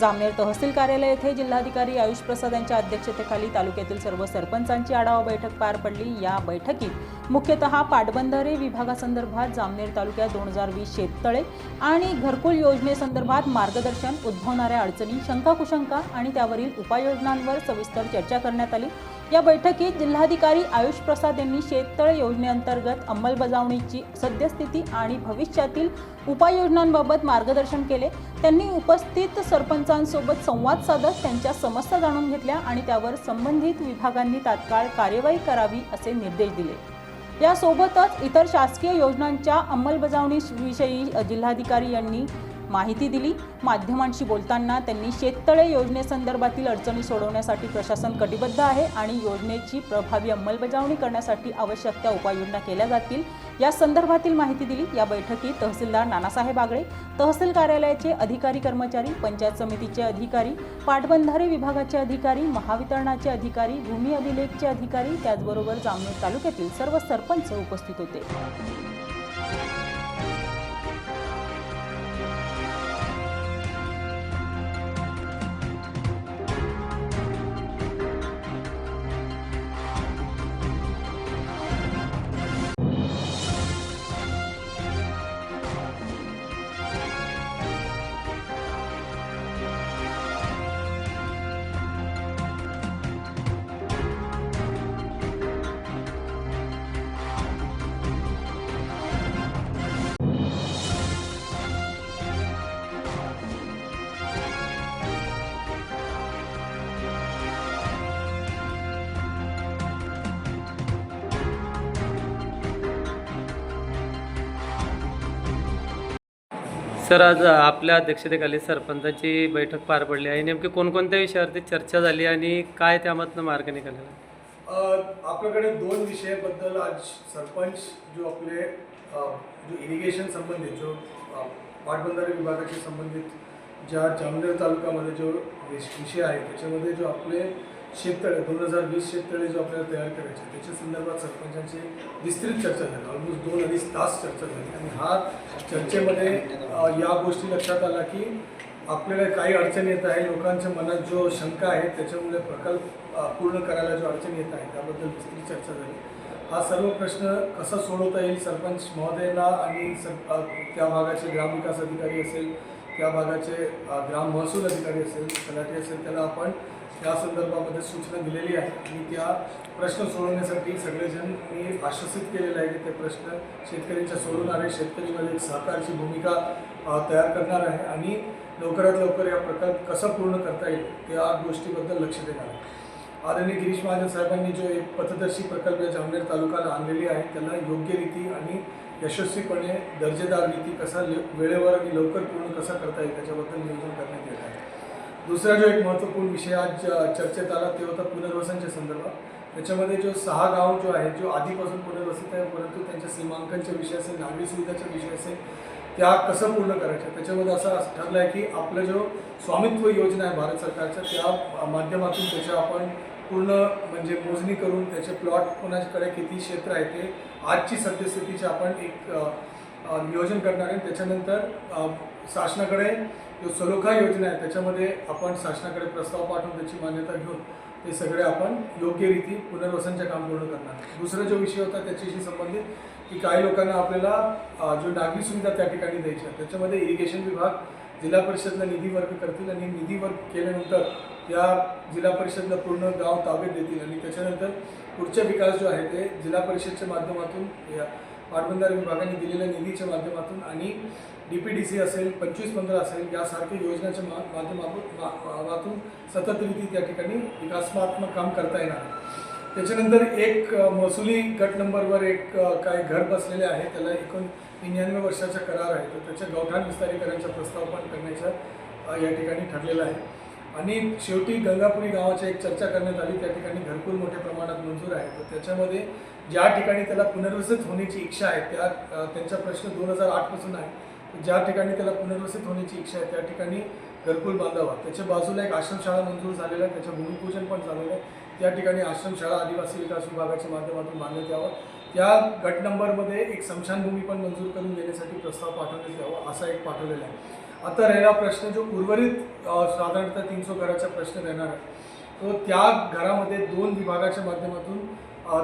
जामनेर तहसील कार्यालय येथे जिल्हाधिकारी आयुष प्रसाद यांच्या अध्यक्षतेखाली तालुक्यातील सर्व सरपंचांची आढावा बैठक पार पडली. या बैठकीत मुख्यतः पाटबंधारे विभागासंदर्भात जामनेर तालुक्यात दोन हजार वीस शेततळे आणि घरकुल योजनेसंदर्भात मार्गदर्शन उद्भवणाऱ्या अडचणी शंका कुशंका आणि त्यावरील उपाययोजनांवर सविस्तर चर्चा करण्यात आली. या बैठकीत जिल्हाधिकारी आयुष प्रसाद यांनी शेततळ योजनेअंतर्गत अंमलबजावणीची सद्यस्थिती आणि भविष्यातील उपाययोजनांबाबत मार्गदर्शन केले. त्यांनी उपस्थित सरपंचांसोबत संवाद साधत त्यांच्या समस्या जाणून घेतल्या आणि त्यावर संबंधित विभागांनी तात्काळ कार्यवाही करावी असे निर्देश दिले. यासोबतच इतर शासकीय योजनांच्या अंमलबजावणीविषयी जिल्हाधिकारी यांनी माहिती दिली. माध्यमांशी बोलताना त्यांनी शेततळे योजनेसंदर्भातील अडचणी सोडवण्यासाठी प्रशासन कटिबद्ध आहे आणि योजनेची प्रभावी अंमलबजावणी करण्यासाठी आवश्यक त्या उपाययोजना केल्या जातील. या संदर्भातील माहिती दिली. या बैठकीत तहसीलदार नानासाहेब आगळे तहसील कार्यालयाचे अधिकारी कर्मचारी पंचायत समितीचे अधिकारी पाटबंधारे विभागाचे अधिकारी महावितरणाचे अधिकारी भूमी अभिलेखचे अधिकारी त्याचबरोबर जामनेर तालुक्यातील सर्व सरपंच उपस्थित होते. सर आज आपल्या अध्यक्षतेखाली सरपंचाची बैठक पार पडली आहे. नेमकी कोणकोणत्या विषयावरती चर्चा झाली आणि काय त्यामधनं मार्ग निघालेला आपल्याकडे दोन विषयाबद्दल आज सरपंच जो आपले अ, जो इरिगेशन संबंधित जो अ, पाटबंधारे विभागाशी संबंधित ज्या जामनेर तालुक्यामध्ये जो विष- विषय आहे त्याच्यामध्ये जो आपले शेततळे दोन हजार वीस शेततळे जो आपल्याला तयार करायचे त्याच्या संदर्भात सरपंचांची विस्तृत चर्चा झाली. ऑलमोस्ट दोन अडीच तास चर्चा झाली. आणि हा चर्चेमध्ये या गोष्टी लक्षात आला की आपल्याला काही अडचणी येत आहे लोकांच्या मनात जो शंका आहे त्याच्यामुळे प्रकल्प पूर्ण करायला जो अडचणी येत आहे त्याबद्दल विस्तृत चर्चा झाली. हा सर्व प्रश्न कसा सोडवता येईल सरपंच महोदयांना आणि सर त्या भागाचे ग्रामविकास अधिकारी असेल त्या भागाचे ग्राम महसूल अधिकारी असेल तलाठी असेल त्याला आपण त्या संदर्भामध्ये सूचना दिलेली आहे. आणि त्या प्रश्न सोडवण्यासाठी सगळेजण मी आश्वासित केलेलं आहे की ते प्रश्न शेतकऱ्यांच्या सोडवणार आहे शेतकरीमध्ये एक सहकारची भूमिका तयार करणार आहे. आणि लवकरात लवकर या प्रकल्प कसा पूर्ण करता येईल त्या गोष्टीबद्दल लक्ष देणार आहे. आदरणीय गिरीश महाजन साहेबांनी जो एक पथदर्शी प्रकल्प या जामनेर तालुक्याला आणलेली आहे त्याला योग्य रीती आणि यशस्वीपणे दर्जेदार रीती कसा वेळेवर आणि लवकर पूर्ण कसा करता येईल त्याच्याबद्दल नियोजन करण्यात येत आहे. दुसरा जो एक महत्त्वपूर्ण विषय आज चर्चेत आला ते होता पुनर्वसनच्या संदर्भात. त्याच्यामध्ये जो सहा गाव जो आहेत जो आधीपासून पुनर्वसित आहे परंतु त्यांच्या सीमांकनच्या विषय असेल नागरी सुविधाच्या विषय असेल त्या कसं पूर्ण करायच्या? त्याच्यामध्ये असं ठरलं आहे की आपलं जो स्वामित्व योजना आहे भारत सरकारच्या त्या माध्यमातून त्याच्या आपण पूर्ण म्हणजे मोजणी करून त्याचे प्लॉट कोणाकडे किती क्षेत्र आहे ते आजची सद्यस्थितीचे आपण एक नियोजन करणार आहे. त्याच्यानंतर शासनाकडे जो सलोखा योजना आहे त्याच्यामध्ये आपण शासनाकडे प्रस्ताव पाठवून त्याची मान्यता घेऊन ते सगळे आपण योग्य रीती पुनर्वसनचे काम पूर्ण करणार. दुसरा जो विषय होता त्याच्याशी संबंधित की काही लोकांना आपल्याला जो नागरी सुविधा त्या ठिकाणी द्यायच्या. त्याच्यामध्ये इरिगेशन विभाग जिल्हा परिषदला निधी वर्ग करतील आणि निधी वर्ग केल्यानंतर त्या जिल्हा परिषदला पूर्ण गाव ताब्यात देतील. आणि त्याच्यानंतर पुढचा विकास जो आहे ते जिल्हा परिषदच्या माध्यमातून या पाटबंधारे विभागाने दिलेल्या निधीच्या माध्यमातून आणि डी पी डी सी असेल पंचवीस पंधरा असेल यासारख्या योजनाच्या मा माध्यमातून मा- वाहतून सतत रीती त्या ठिकाणी विकासात्मक काम करता येणार. त्याच्यानंतर एक महसुली गट नंबरवर एक काय घर बसलेले आहे त्याला एकूण निन्याण्णव वर्षाचा करार आहे. तर त्याच्या गवठाण विस्तारीकरणाचा प्रस्ताव पण करण्याचा या ठिकाणी ठरलेला आहे. आणि शेवटी गंगापुरी गावाची एक चर्चा करण्यात आली. त्या ठिकाणी घरकुल मोठ्या प्रमाणात मंजूर आहे. तर त्याच्यामध्ये ज्या ठिकाणी त्याला पुनर्वसित होण्याची इच्छा आहे त्या त्यांचा प्रश्न दोन हजार आठपासून आहे. ज्या ठिकाणी त्याला पुनर्वसित होण्याची इच्छा आहे त्या ठिकाणी घरकुल बांधावा. त्याच्या बाजूला एक आश्रमशाळा मंजूर झालेला आहे. त्याचं भूमिपूजन पण झालेलं आहे. त्या ठिकाणी आश्रमशाळा आदिवासी विकास विभागाच्या माध्यमातून बांधण्यात यावं. त्या गट नंबरमध्ये एक स्मशानभूमी पण मंजूर करून देण्यासाठी प्रस्ताव पाठवण्यात यावा असा एक पाठवलेला आहे. आता राहिला प्रश्न जो उर्वरित साधारणतः साधारणतः तीनशे घराचा प्रश्न राहणार आहे. तो त्या घरामध्ये दोन विभागाच्या माध्यमातून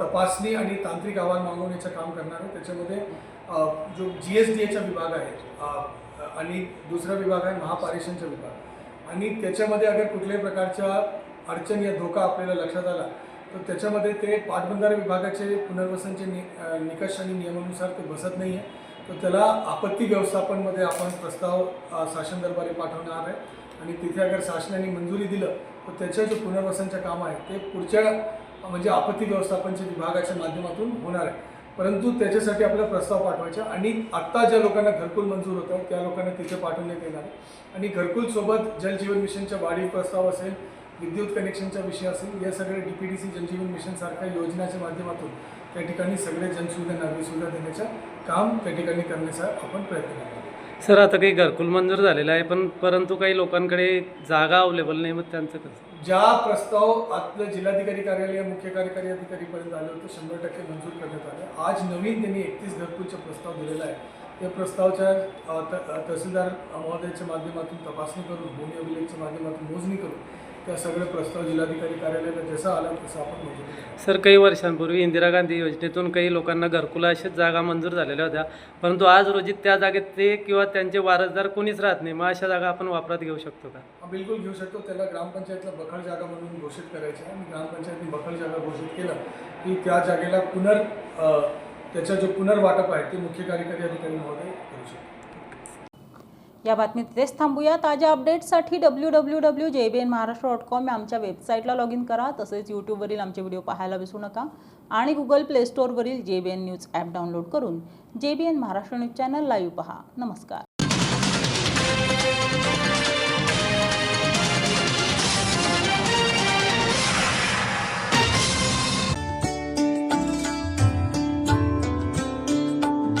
तपासणी आणि तांत्रिक अहवाल मागवण्याचं काम करणार आहे. त्याच्यामध्ये जो जी एस डी एचा विभाग आहे आणि दुसरा विभाग आहे महापारेषणचा विभाग. आणि त्याच्यामध्ये अगर कुठल्याही प्रकारच्या अडचण या धोका आपल्याला लक्षात आला तर त्याच्यामध्ये ते पाटबंधारे विभागाचे पुनर्वसनचे नि निकष आणि नियमानुसार ते बसत नाही आहे तर त्याला आपत्ती व्यवस्थापनमध्ये आपण प्रस्ताव शासन दरबारी पाठवणार आहे. आणि तिथे अगर शासनाने मंजुरी दिलं तर त्याचं जे पुनर्वसनचं काम आहे ते पुढच्या म्हणजे आपत्ती व्यवस्थापनच्या विभागाच्या माध्यमातून होणार आहे. परंतु त्याच्यासाठी आपल्याला प्रस्ताव पाठवायचा आणि आत्ता ज्या लोकांना घरकुल मंजूर होतं त्या लोकांना तिथे पाठवण्यात येणार आहे. आणि घरकुलसोबत जलजीवन मिशनच्या वाढीव प्रस्ताव असेल विद्युत कनेक्शनचा विषय असेल या सगळे D P D C Jaljeevan मिशनसारख्या योजनाच्या माध्यमातून त्या ठिकाणी सगळे जनसुविधा नागरिक सुविधा देण्याच्या काम त्या ठिकाणी करण्याचा आपण प्रयत्न आहोत. सर आता काही घरकुल मंजूर झालेलं आहे पण परंतु काही लोकांकडे जागा अवेलेबल नाही मग त्यांचं कसं? ज्या प्रस्ताव आपलं जिल्हाधिकारी कार्यालय मुख्य कार्यकारी अधिकारीपर्यंत आले होते शंभर टक्के मंजूर करण्यात आले. आज नवीन त्यांनी एकतीस घरकुलचा प्रस्ताव दिलेला आहे त्या प्रस्तावच्या तहसीलदार महोदयाच्या माध्यमातून तपासणी करून भूमी अभिलेखच्या माध्यमातून मोजणी करून त्या सगळे प्रस्ताव जिल्हाधिकारी कार्यालयाला जसा आला तसा आपण केला सर काही वर्षांपूर्वी इंदिरा गांधी योजनेतून काही लोकांना घरकुला अशाच जागा मंजूर झालेल्या होत्या परंतु आज रोजी त्या जागेत ते किंवा त्यांचे वारसदार कोणीच राहत नाही मग अशा जागा आपण वापरात घेऊ शकतो का? बिलकुल घेऊ शकतो. त्याला ग्रामपंचायतला बखल जागा म्हणून घोषित करायचं आणि ग्रामपंचायतने बखल जागा घोषित केलं की त्या जागेला पुनर् त्याचा जो पुनर्वाटप आहे ते मुख्य कार्यकारी अधिकारी महोदय करू शकतो या बातमीत तेच थांबूया. ताज्या अपडेट्ससाठी W W W J B N Maharashtra dot com या आमच्या वेबसाईटला लॉग इन करा. तसेच यूट्यूबवरील आमचे व्हिडिओ पाहायला विसरू नका. आणि Google play स्टोअरवरील J B N news app download करून J B N Maharashtra news channel live पहा. नमस्कार.